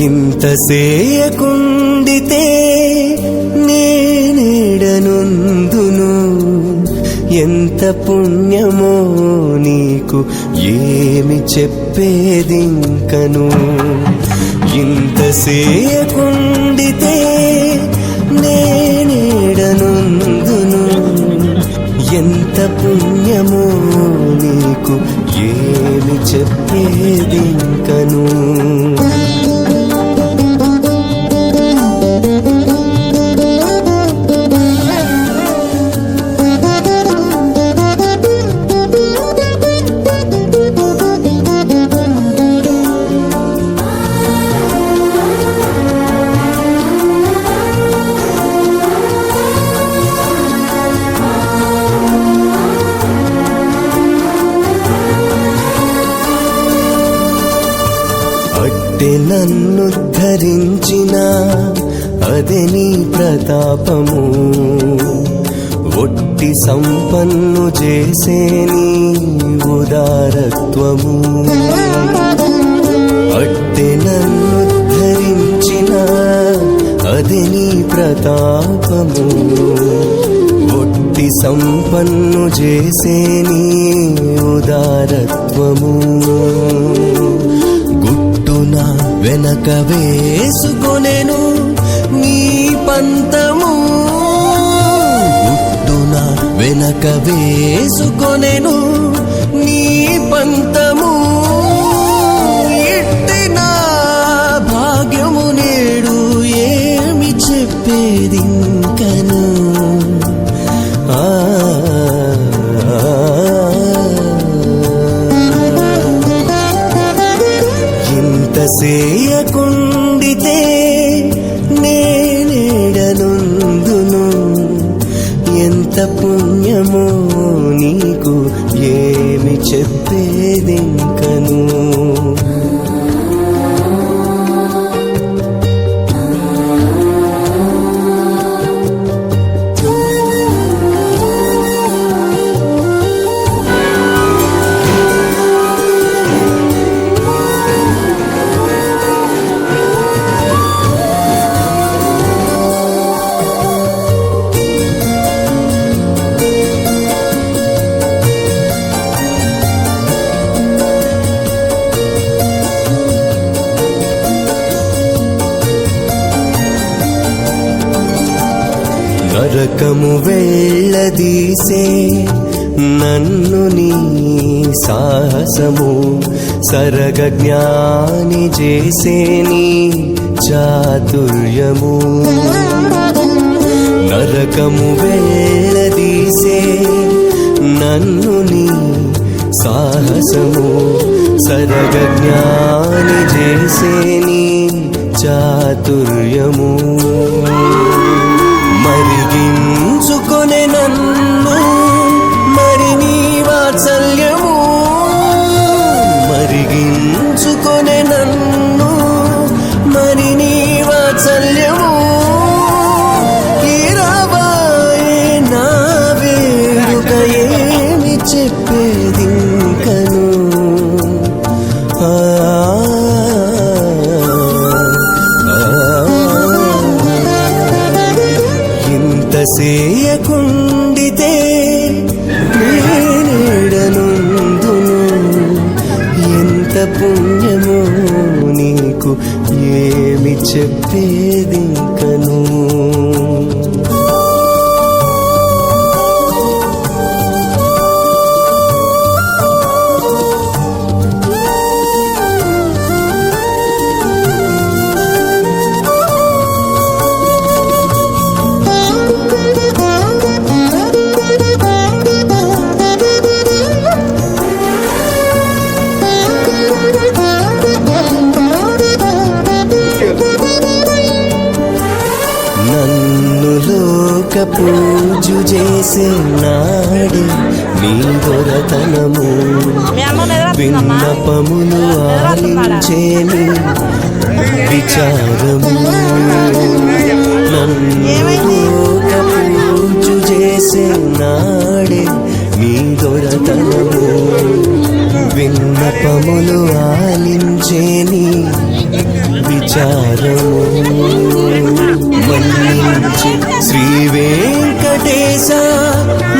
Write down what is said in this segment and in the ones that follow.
ఇంత సేయకుండితే నేనేడనుందును? ఎంత పుణ్యమో నీకు ఏమి చెప్పేదింకను? ఇంత సేయకుండితే నేనేడనుందును? ఎంత పుణ్యమో నీకు ఏమి చెప్పేదింకను? ధరించిన అదే నీ ప్రతాపము. ఒట్టి సంపన్ను చేసే నీ ఉదారత్వము. అట్టె నన్ను ధరించిన అదే నీ ప్రతాపము. ఒట్టి సంపన్ను చేసే నీ ఉదారత్వము. వెనక వేసుకొనెను నీ పంతము. పుట్టున వెనక వేసుకొనెను నీ పంతము. వెళ్ళదీసే నన్ను నీ సాహసము సరగ జ్ఞాని చేసే నీ చాతుర్యము. నరకము వెళ్ళదీసే నన్ను నీ సాహసము సరగ జ్ఞాని చేసే నీ చాతుర్యము. మరిగింది ఇంత సేయకుండితే నేనేడనుందును. ఎంత పుణ్యమో నీకు ఏమి చెప్పేదింకను నన్ను లోక పూజు చేసే నాడే నీ దొరతనము? విన్నపములు ఆలించేని విచారము. నన్ను పూజు చేసే నాడే నీ దొరతనము. విన్నపములు ఆలించేని విచారము. మన్నించి శ్రీ వెంకటేశ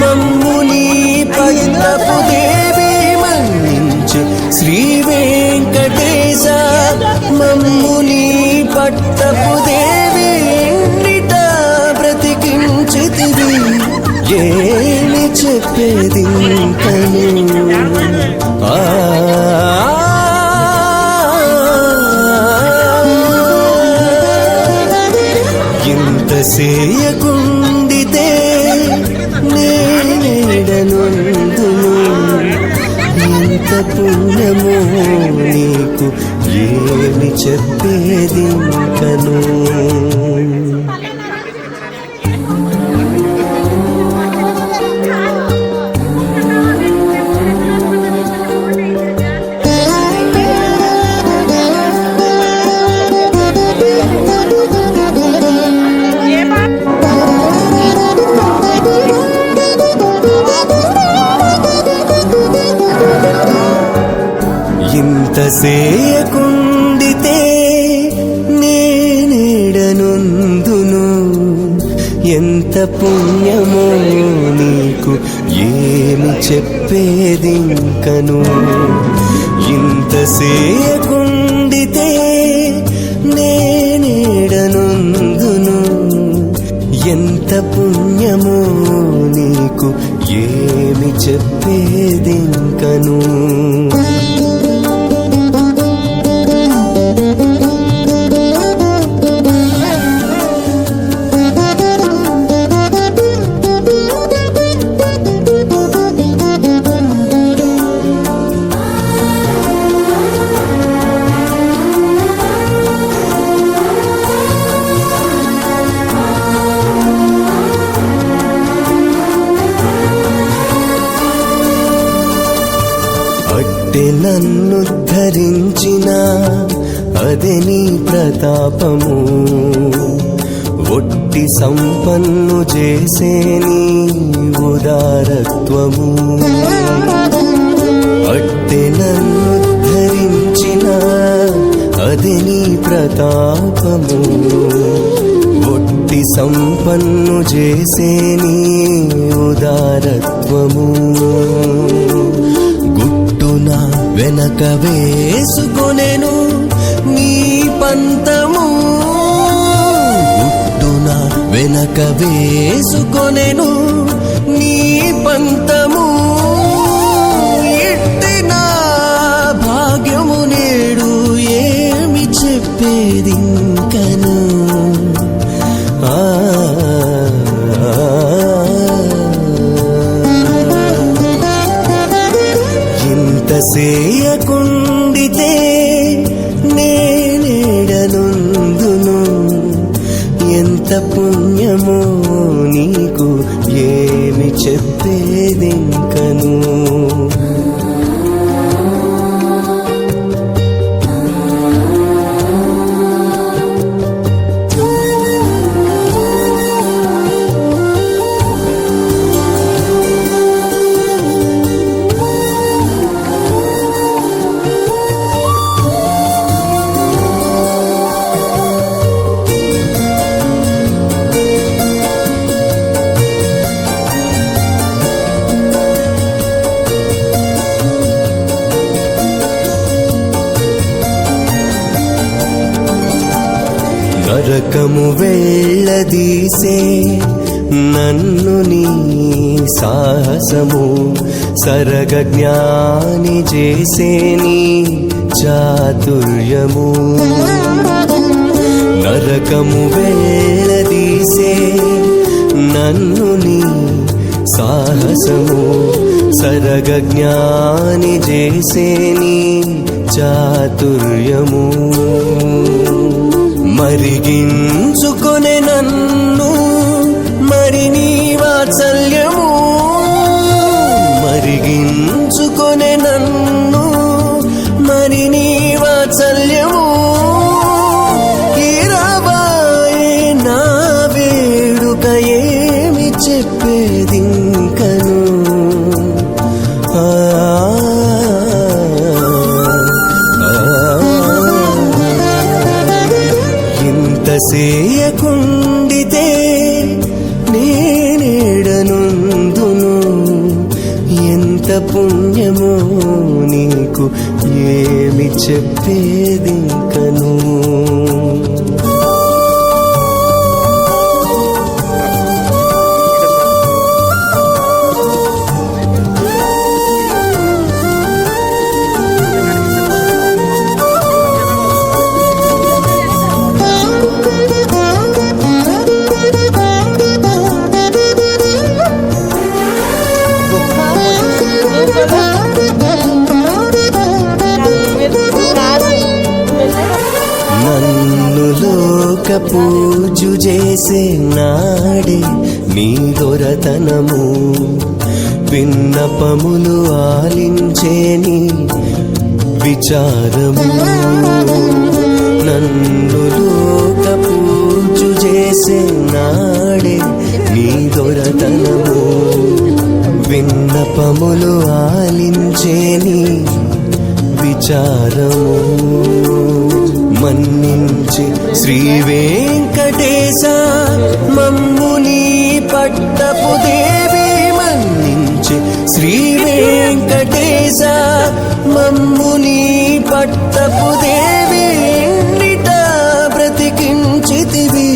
మమ్ముని పట్టపు దేవి మన్నించి శ్రీ వెంకటేశ మమ్ముని పట్టపు దేవి ఎండిట బ్రతికించితివి. ఏమి చెప్పేది కను ఆ ఇంత సేయకుండితే నేనేడనుందును. ఇంత పుణ్యమో నీకు ఏమి చెప్పేది ఇంకను? ఇంత సేయకుండితే నేనేడనుందును? ఎంత పుణ్యమో నీకు ఏమి చెప్పేదింకను? ఇంత సేయకుండితే నేనేడనుందును? ఎంత పుణ్యమో నీకు ఏమి చెప్పేది ఇంకను అట్టె నన్ను ధరించిన అదే నీ ప్రతాపము. ఒట్టి సంపన్ను చేసే నీ ఉదారత్వము. అట్టె నన్ను ధరించిన అదే నీ ప్రతాపము. ఒట్టి సంపన్ను చేసే నీ ఉదారత్వము. వెనక వేసుకొనెను నీ పంతము. పుట్టున వెనక వేసుకొనెను నీ పంతము. ఎంత పుణ్యమో నీకు ఏమి చెప్పేదింకను? వెళ్ళదీసే నన్ను నీ సాహసము సరగ జ్ఞాని చేసే నీ చాతుర్యము. నరకము వేళదీసే నన్ను నీ సాహసము సరగ జ్ఞాని చేసే నీ చాతుర్యము. మరిగించుకునే నన్ను మరి నీ వాత్సల్యము మరిగించుకొనే నన్ను మరి నీ వాత్సల్యము ఇరవాయే నా వేడుక ఏమి చెప్పే నీకు ఏమి చెప్పేదింకను చేసే నాడే నీ దొరతనము విన్నపములు ఆలించేని విచారము. నన్ను లోక పూజు చేసే నాడే నీ దొరతనము విన్నపములు ఆలించేని విచారము. మన్నించి శ్రీ వెంకటేశ మమ్ముని పట్టపు దేవి మన్నించి శ్రీ వెంకటేశ మమ్ముని పట్టపు దేవి బ్రతికించితివి.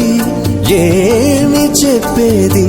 ఏమి చెప్పేది?